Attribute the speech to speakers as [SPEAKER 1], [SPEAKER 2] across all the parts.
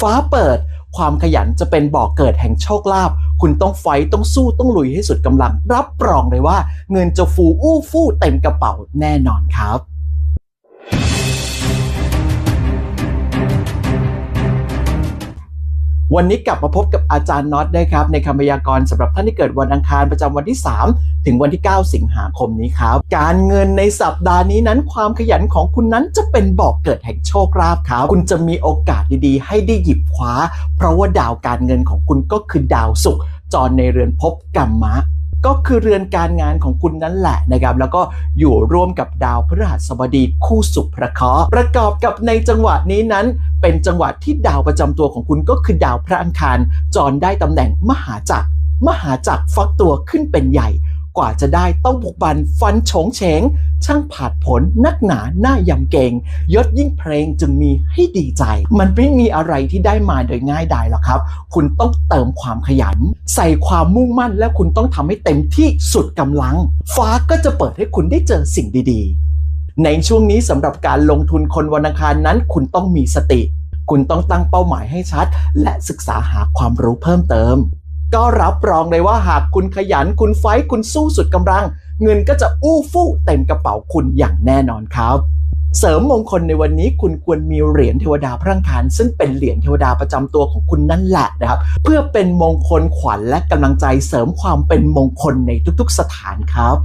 [SPEAKER 1] ฟ้าเปิด ความขยันจะเป็นบ่อกเกิดแห่งโชคลาภคุณต้องไฟต์ต้องสู้ต้องลุยให้สุดกำลัง รับรองเลยว่า เงินจะฟูอู้ฟู่เต็มกระเป๋าแน่นอนครับ วันนี้กลับมาพบกับอาจารย์น็อตนะครับในคำพยากรณ์สำหรับท่านที่เกิดวันอังคารประจำวันที่ 3 ถึงวันที่ 9 สิงหาคมนี้ครับ การเงินในสัปดาห์นี้นั้น ความขยันของคุณนั้นจะเป็นบอกเกิดแห่งโชคลาภครับคุณจะมีโอกาสดีๆ ให้ได้หยิบคว้า เพราะว่าดาวการเงินของคุณก็คือดาวศุกร์จรในเรือนภพกรรมะ ก็คือเรือนการงานของคุณนั่นแหละนะครับแล้วก็อยู่ร่วมกับดาวพฤหัสบดีคู่สุขพระเคราะห์ประกอบกับในจังหวะนี้นั้นเป็นจังหวะที่ดาวประจำตัวของคุณก็คือดาวพระอังคารจรได้ตำแหน่งมหาจักรมหาจักรฟักตัวขึ้นเป็นใหญ่ กว่าจะได้ต้องบุกบันฟันโฉงเฉง ช่างผาดผลนักหนาหน้ายำเกงยศยิ่งเพลงจึงมีให้ดีใจ มันไม่มีอะไรที่ได้มาโดยง่ายดายหรอกครับ คุณต้องเติมความขยัน ใส่ความมุ่งมั่นและคุณต้องทำให้เต็มที่สุดกำลัง ฟ้าก็จะเปิดให้คุณได้เจอสิ่งดีๆ ในช่วงนี้สำหรับการลงทุนคนวันอังคารนั้น คุณต้องมีสติ คุณต้องตั้งเป้าหมายให้ชัด และศึกษาหาความรู้เพิ่มเติม ก็รับรองเลยว่าหากคุณขยันคุณไฟคุณสู้สุดกำลัง เงินก็จะอู้ฟู่เต็มกระเป๋าคุณอย่างแน่นอนครับ เสริมมงคลในวันนี้คุณควรมีเหรียญเทวดาพระอังคารซึ่งเป็นเหรียญเทวดาประจำตัวของคุณนั่นแหละนะครับ เพื่อเป็นมงคลขวัญและกำลังใจเสริมความเป็นมงคลในทุกๆสถานครับ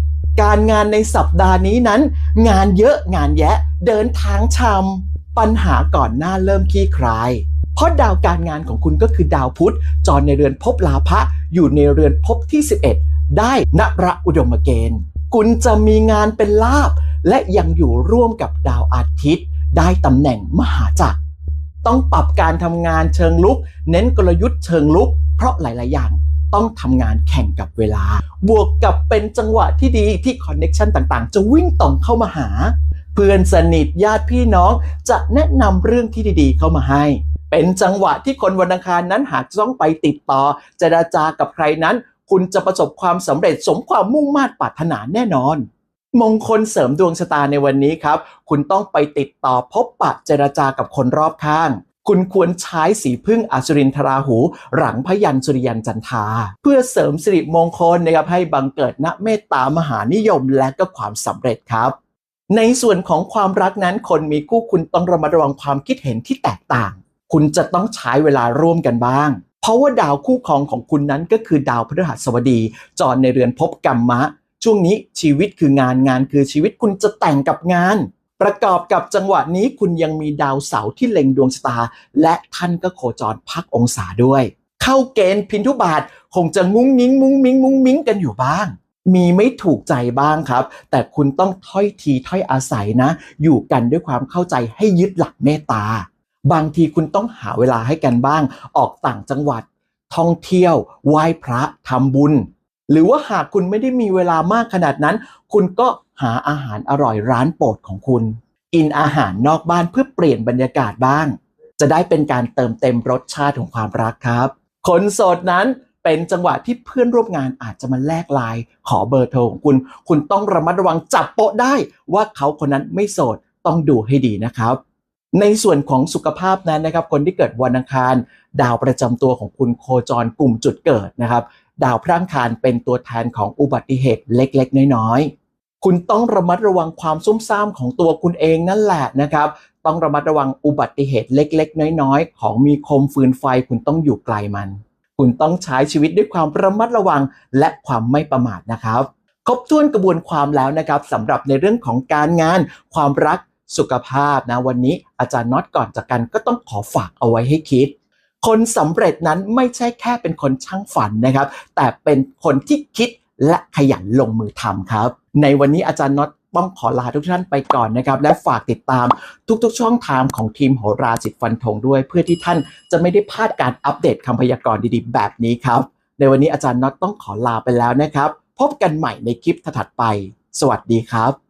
[SPEAKER 1] การงานในสัปดาห์นี้นั้น งานเยอะงานแยะ เดินทางชำปัญหาก่อนหน้าเริ่มคลี่คลาย เพราะดาวการงานของคุณก็คือดาวพุธจรในเรือนภพลาภะอยู่ในเรือนภพที่ 11 ได้นระอุดมเกณฑ์ คุณจะมีงานเป็นลาบ และยังอยู่ร่วมกับดาวอาทิตย์ ได้ตำแหน่งมหาจักร ต้องปรับการทำงานเชิงลุก เน้นกลยุทธ์เชิงลุก เพราะหลาย ๆ อย่างต้องทำงานแข่งกับเวลา บวกกับเป็นจังหวะที่ดีที่คอนเน็ชันต่าง ๆ จะวิ่งตรงเข้ามาหา เพื่อนสนิทญาติพี่น้องจะแนะนำเรื่องที่ดี ๆ เข้ามาให้ เป็นจังหวะที่คนวันอังคารนั้นหากต้องไปติดต่อเจราจากับใครนั้น คุณจะประสบความสำเร็จสมความมุ่งมา่ปรารถนาแน่นอน มงคลเสริมดวงชะตาในวันนี้ครับ คุณต้องไปติดต่อพบปะเจราจากับคนรอบข้าง คุณควรใช้สีพึ่งอสุรินทราหู หลังพยัญสุริยันจันทา เพื่อเสริมสิริมงคลนะครับให้บังเกิดณเมตตามหานิยมและก็ความสำเร็จครับในส่วนของความรักนั้นคนมีคู่คุณต้องระมัดระวังความคิดเห็นที่แตกต่าง คุณจะต้องใช้เวลาร่วมกันบ้าง เพราะว่าดาวคู่ครองของคุณนั้นก็คือดาวพฤหัสบดี จรในเรือนภพกรรมะ ช่วงนี้ชีวิตคืองานงานคือชีวิตคุณจะแต่งกับงาน ประกอบกับจังหวะนี้คุณยังมีดาวเสาร์ที่เล็งดวงชะตา และท่านก็โคจรพักองศาด้วย เข้าเกณฑ์พินทุบาทคงจะงุ้งนิ้งมุ้งมิ้งมุ้งมิ้งกันอยู่บ้างมีไม่ถูกใจบ้างครับ แต่คุณต้องถ้อยทีถ้อยอาศัยนะ อยู่กันด้วยความเข้าใจให้ยึดหลักเมตตา บางทีคุณต้องหาเวลาให้กันบ้าง ออกต่างจังหวัด ท่องเที่ยว ไหว้พระทำบุญ หรือว่าหากคุณไม่ได้มีเวลามากขนาดนั้น คุณก็หาอาหารอร่อยร้านโปรดของคุณ กินอาหารนอกบ้านเพื่อเปลี่ยนบรรยากาศบ้าง จะได้เป็นการเติมเต็มรสชาติของความรักครับ คนโสดนั้นเป็นจังหวะที่เพื่อนร่วมงานอาจจะมาแลกไลน์ขอเบอร์โทรของคุณ คุณต้องระมัดระวังจับโปะได้ว่าเขาคนนั้นไม่โสดต้องดูให้ดีนะครับ ในส่วนของสุขภาพนั้นนะครับ คนที่เกิดวันอังคาร ดาวประจำตัวของคุณโคจรกลุ่มจุดเกิดนะครับ ดาวพระอังคารเป็นตัวแทนของอุบัติเหตุเล็ก ๆ น้อยๆ คุณต้องระมัดระวังความซุ่มซ่ามของตัวคุณเองนั่นแหละนะครับ ต้องระมัดระวังอุบัติเหตุเล็ก ๆ น้อยๆ ของมีคมฟืนไฟคุณต้องอยู่ไกลมัน คุณต้องใช้ชีวิตด้วยความระมัดระวังและความไม่ประมาทนะครับครบถ้วนกระบวนความแล้วนะครับสำหรับในเรื่องของการงาน ความรัก สุขภาพนะวันนี้อาจารย์น็อตก่อนจากกันก็ต้องขอฝากเอาไว้ให้คิด คนสำเร็จนั้นไม่ใช่แค่เป็นคนช่างฝันนะครับ แต่เป็นคนที่คิดและขยันลงมือทำครับ ในวันนี้อาจารย์น็อตต้องขอลาทุกท่านไปก่อนนะครับ และฝากติดตามทุกๆ ช่องทางของทีมโหราจิตฟันธงด้วย เพื่อที่ท่านจะไม่ได้พลาดการอัปเดตคำพยากรณ์ดีๆ แบบนี้ครับ ในวันนี้อาจารย์น็อตต้องขอลาไปแล้วนะครับ พบกันใหม่ในคลิปถัดไป สวัสดีครับ